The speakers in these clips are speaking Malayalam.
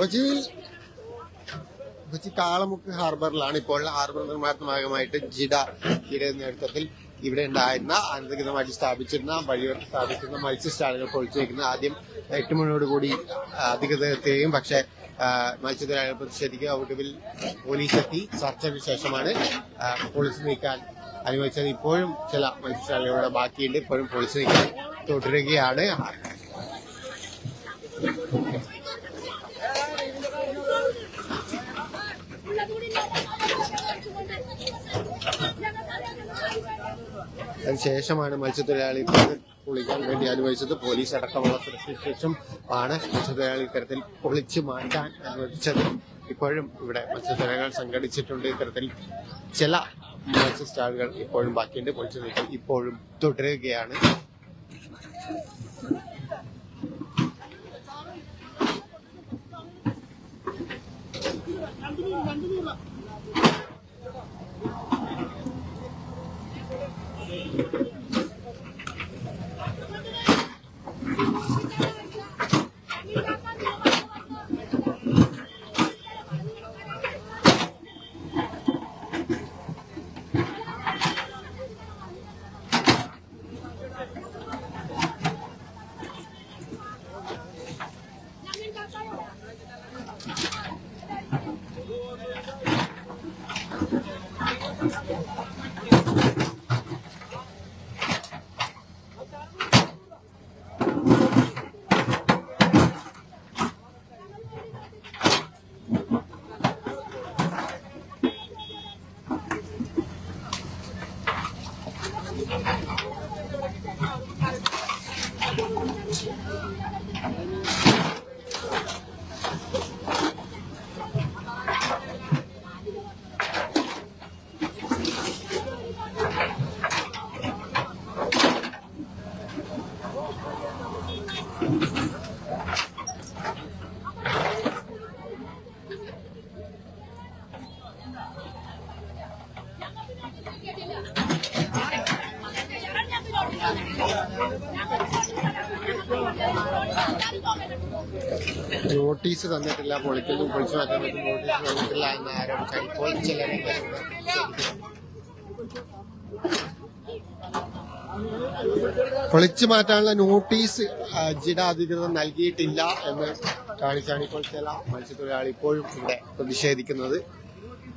കൊച്ചിയിൽ കൊച്ചി കാളമുക്ക് ഹാർബറിലാണ് ഇപ്പോൾ ഹാർബർ നിർമ്മാണത്തിന് ഭാഗമായിട്ട് ജിഡ ജിഡയുടെ നേതൃത്വത്തിൽ ഇവിടെ ഉണ്ടായിരുന്ന അനധികൃതമായിട്ട് സ്ഥാപിച്ചിരുന്ന വഴിയോട്ട് സ്ഥാപിച്ചിരുന്ന മത്സ്യ സ്റ്റാളുകൾ പൊളിച്ചു വയ്ക്കുന്നത് ആദ്യം എട്ട് മണിയോടുകൂടി കൂടി എത്തുകയും പക്ഷേ മത്സ്യത്തൊഴിലാളികൾ പ്രതിഷേധിക്കുക ഒടുവിൽ പോലീസ് എത്തി ചർച്ചയ്ക്ക് ശേഷമാണ് പോലീസ് നീക്കാൻ അനുവദിച്ചത്. ഇപ്പോഴും ചില മത്സ്യത്തൊഴിലാളികളുടെ ബാക്കിയുണ്ട്. ഇപ്പോഴും പോലീസ് നീക്കാൻ തുടരുകയാണ്. അതിനുശേഷമാണ് മത്സ്യത്തൊഴിലാളി പൊളിക്കാൻ വേണ്ടി അനുവദിച്ചത്. പോലീസ് അടക്കമുള്ള സുരക്ഷയ്ക്ക് ശേഷം ആണ് മത്സ്യത്തൊഴിലാളി ഇത്തരത്തിൽ പൊളിച്ചു മാറ്റാൻ അനുവദിച്ചത്. ഇപ്പോഴും ഇവിടെ മത്സ്യത്തൊഴിലാളികൾ സംഘടിച്ചിട്ടുണ്ട്. ഇത്തരത്തിൽ ചില മത്സ്യ സ്റ്റാളുകൾ ഇപ്പോഴും ബാക്കിയുണ്ട്. പൊളിച്ചു നീക്കം ഇപ്പോഴും തുടരുകയാണ്. നോട്ടീസ് തന്നിട്ടില്ല പൊളിക്കലും പൊളിച്ചു മാറ്റാൻ പറ്റും നോട്ടീസ് തന്നിട്ടില്ല എന്ന് ആരോപിച്ചാൽ ഇപ്പോൾ ചിലരെ പൊളിച്ചു മാറ്റാനുള്ള നോട്ടീസ് ജിഡ അധികൃതർ നൽകിയിട്ടില്ല എന്ന് കാണിച്ചാണ് ഇപ്പോൾ ചില മത്സ്യത്തൊഴിലാളി ഇപ്പോഴും ഇവിടെ പ്രതിഷേധിക്കുന്നത്.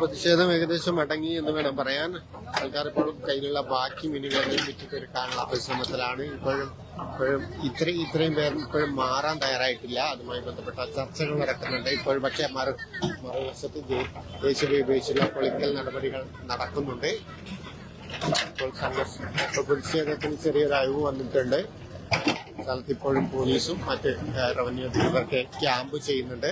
പ്രതിഷേധം ഏകദേശം അടങ്ങി എന്ന് വേണം പറയാൻ. ആൾക്കാർ ഇപ്പോഴും കയ്യിലുള്ള ബാക്കി മീനുകളെയും വിറ്റിത്തെടുക്കാനുള്ള പരിശ്രമത്തിലാണ്. ഇപ്പോഴും ഇപ്പോഴും ഇത്രയും ഇത്രയും പേർ ഇപ്പോഴും മാറാൻ തയ്യാറായിട്ടില്ല. അതുമായി ബന്ധപ്പെട്ട ചർച്ചകൾ നടക്കുന്നുണ്ട്. ഇപ്പോഴും പക്ഷെ മറു മറുവശത്ത് ദേശീയ ഉപയോഗിച്ചുള്ള പൊളിക്കൽ നടപടികൾ നടക്കുന്നുണ്ട്. ഇപ്പോൾ സംഘർഷം പ്രതിഷേധത്തിന് ചെറിയൊരു അയവ് വന്നിട്ടുണ്ട്. സ്ഥലത്ത് ഇപ്പോഴും പോലീസും മറ്റ് റവന്യൂ അധികൃതർക്ക് ക്യാമ്പ് ചെയ്യുന്നുണ്ട്.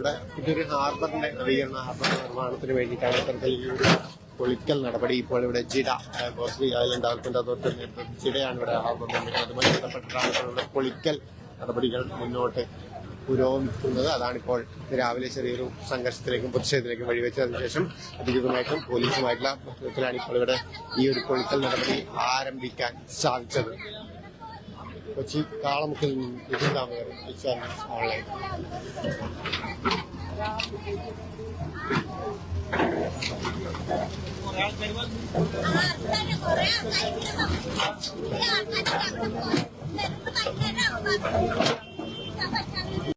ഇവിടെ ഇതൊരു ഹാർബറിന്റെ നവീകരണ ഹാർബർ നിർമ്മാണത്തിന് വേണ്ടിയിട്ടാണ് ഇത്തരത്തിൽ പൊളിക്കൽ നടപടി. ഇപ്പോൾ ഇവിടെ ജിഡ ബോസ്ലി ഐലൻഡ് ഡെവലപ്മെന്റ് അതോറിറ്റി ജിഡയാണ് ഇവിടെ ഹാർബർ നിർമ്മിക്കുന്നത്. അതുമായി ബന്ധപ്പെട്ടിട്ടാണ് പൊളിക്കൽ നടപടികൾ മുന്നോട്ട് പുരോഗമിക്കുന്നത്. അതാണിപ്പോൾ രാവിലെ ചെറിയൊരു സംഘർഷത്തിലേക്കും പ്രതിഷേധത്തിലേക്കും വഴിവെച്ചതിനു ശേഷം അധികൃതമായിട്ടും പോലീസുമായിട്ടുള്ള പ്രശ്നത്തിലാണ് ഇപ്പോൾ ഇവിടെ ഈ ഒരു പൊളിക്കൽ നടപടി ആരംഭിക്കാൻ സാധിച്ചത്. കൊച്ചി കാളമുക്കിൽ നിന്നും നിതിൻ താമേർ ഏഷ്യാനെറ്റ് ഓൺലൈൻ ആൾക്കാര് കുറെ ആൾക്കാർ ആൾക്കാർ